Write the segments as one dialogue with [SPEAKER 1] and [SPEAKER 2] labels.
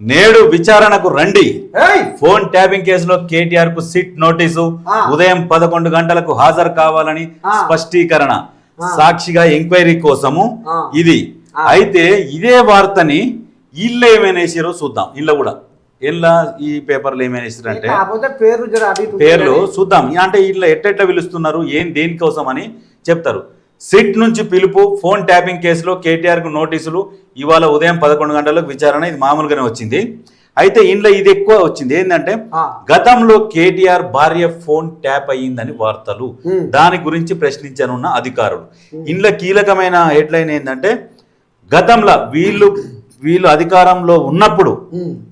[SPEAKER 1] నేడు విచారణకు రండి ఫోన్ ట్యాపింగ్ కేసులో కేటీఆర్కు సిట్ నోటీసు. ఉదయం పదకొండు గంటలకు హాజరు కావాలని. స్పష్టీకరణ. సాక్షిగా ఎంక్వైరీ కోసము. ఇది. అయితే ఇదే వార్తని ఇల్లు ఏమైనా చూద్దాం ఇళ్ళ కూడా ఇళ్ళ ఈ పేపర్లు ఏమైనా వేసారంటే
[SPEAKER 2] కాకపోతే పేరు జర అటు ఇటు
[SPEAKER 1] పేర్లు. చూద్దాం అంటే ఇట్లా ఎట్టెట్లా పిలుస్తున్నారు ఏం దేనికోసం అని చెప్తారు సిట్ నుంచి పిలుపు ఫోన్ ట్యాపింగ్ కేసులో కేటీఆర్కు నోటీసులు ఇవాళ ఉదయం పదకొండు గంటలకు విచారణ ఇది మామూలుగానే వచ్చింది. అయితే ఇంట్లో ఇది ఎక్కువ వచ్చింది. ఏంటంటే. గతంలో కేటీఆర్ భార్య ఫోన్ ట్యాప్ అయ్యిందని వార్తలు. దాని గురించి ప్రశ్నించనున్న అధికారులు. ఇంట్లో కీలకమైన హెడ్లైన్ ఏంటంటే గతంలో వీళ్ళు వీళ్ళు అధికారంలో ఉన్నప్పుడు.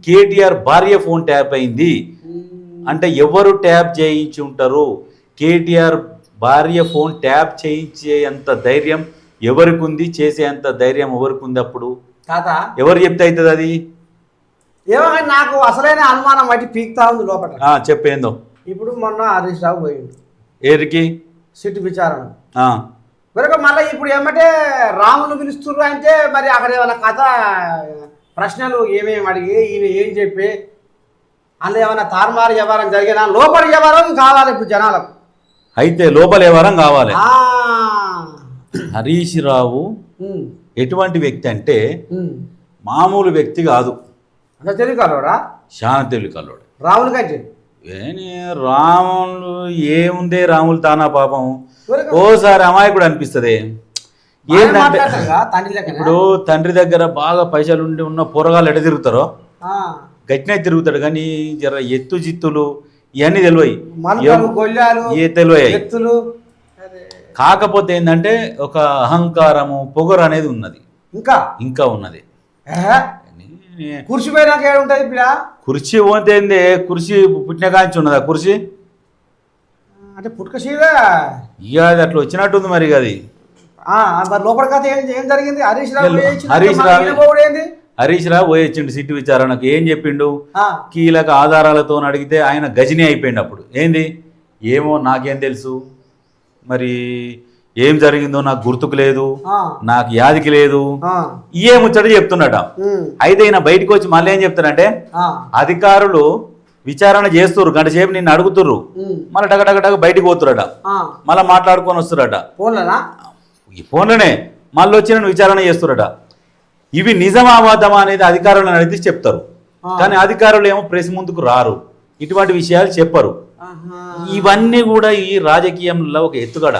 [SPEAKER 1] కేటీఆర్ భార్య ఫోన్ ట్యాప్ అయింది. అంటే ఎవరు ట్యాప్ చేయించి ఉంటారు కేటీఆర్ భార్య ఫోన్ ట్యాప్ చేయించే అంత ధైర్యం ఎవరికి ఉంది చేసే అంత ధైర్యం ఎవరికి ఉంది అప్పుడు?
[SPEAKER 2] తాత.
[SPEAKER 1] ఎవరు చెప్తే అవుతుంది అది?
[SPEAKER 2] ఏమో నాకు అసలైన అనుమానం బట్టి పీక్తా ఉంది లోపల.
[SPEAKER 1] చెప్పేందో.
[SPEAKER 2] ఇప్పుడు మొన్న హరీష్ రావు పోయిండు.
[SPEAKER 1] ఏరికి
[SPEAKER 2] సిట్ విచారణ. మరొక మళ్ళీ ఇప్పుడు ఏమంటే రామును పిలుస్తుర్రు అంటే మరి అక్కడ ఏమైనా కథ ప్రశ్నలు ఏమేమి అడిగి ఈయన ఏం చెప్పి అందులో ఏమైనా తారుమారు వ్యవహారం జరిగినా లోపలి వ్యవహారం కావాలి ఇప్పుడు జనాలకు.
[SPEAKER 1] అయితే లోపల ఎవరం కావాలి. హరీష్ రావు ఎటువంటి వ్యక్తి అంటే. మామూలు వ్యక్తి కాదు. తెలికల్లోడు
[SPEAKER 2] రాముని కంటే
[SPEAKER 1] ఏని రాములు ఏముందే రాములు తానా పాపం. ఓసారి అమాయకుడు అనిపిస్తుంది. ఏంటంటే. ఇప్పుడు తండ్రి దగ్గర బాగా పైసలు ఉండి ఉన్న పొరగాలు ఎడ తిరుగుతారో. గట్టినే తిరుగుతాడు. కానీ జర ఎత్తు జిత్తులు ఇవన్నీ తెలివయి.
[SPEAKER 2] మనుకలు గొల్లాలు
[SPEAKER 1] ఏ తెలివయి.
[SPEAKER 2] ఎత్తులు. అదే.
[SPEAKER 1] కాకపోతే ఏంటంటే ఒక అహంకారము పొగరు అనేది ఉన్నది.
[SPEAKER 2] ఇంకా?
[SPEAKER 1] ఇంకా ఉన్నది?
[SPEAKER 2] కుర్చీ పోయినాక ఏముంటుంది ఇప్పుడు?
[SPEAKER 1] కుర్చీ పోతే ఏంది? కుర్చీ పుట్టిన కాంచి ఉన్నదా కుర్చీ?
[SPEAKER 2] అంటే పుట్టుకశీగా
[SPEAKER 1] ఇక అది అట్లా వచ్చినట్టుంది మరి ఇక అది.
[SPEAKER 2] మరి లోపల కథ ఏం జరిగింది? హరీష్ రావు
[SPEAKER 1] హరీష్ రావు- హరీష్ రావు పోయొచ్చిండు సిట్టు విచారణకు. ఏం చెప్పిండు? కీలక ఆధారాలతో అడిగితే ఆయన గజని అయిపోయిండు అప్పుడు. ఏంది? ఏమో నాకేం తెలుసు. మరి ఏం జరిగిందో నాకు గుర్తుకు లేదు. నాకు యాదికి లేదు. ఏ ముచ్చట చెప్తున్నాడ
[SPEAKER 2] ఉమ్,
[SPEAKER 1] అయితే ఈయన బయటకు వచ్చి మళ్ళీ ఏం చెప్తారంటే అధికారులు విచారణ చేస్తుర్రు. గంట సేపు నిన్ను అడుగుతుర్రు. మళ్ళీ టగ టగ టగ బయటికి పోతురట. మళ్ళీ మాట్లాడుకొని వస్తురట
[SPEAKER 2] ఫోన్లోనా?
[SPEAKER 1] ఈ ఫోన్లోనే. మళ్ళీ వచ్చి నన్ను విచారణ చేస్తురట ఇవి నిజమా అబద్ధమా అనేది అధికారులను అడిగితే చెప్తారు. కానీ అధికారులు ఏమో ప్రెస్ ముందుకు రారు ఇటువంటి విషయాలు చెప్పరు. ఇవన్నీ కూడా ఈ రాజకీయంలో ఒక ఎత్తుగడ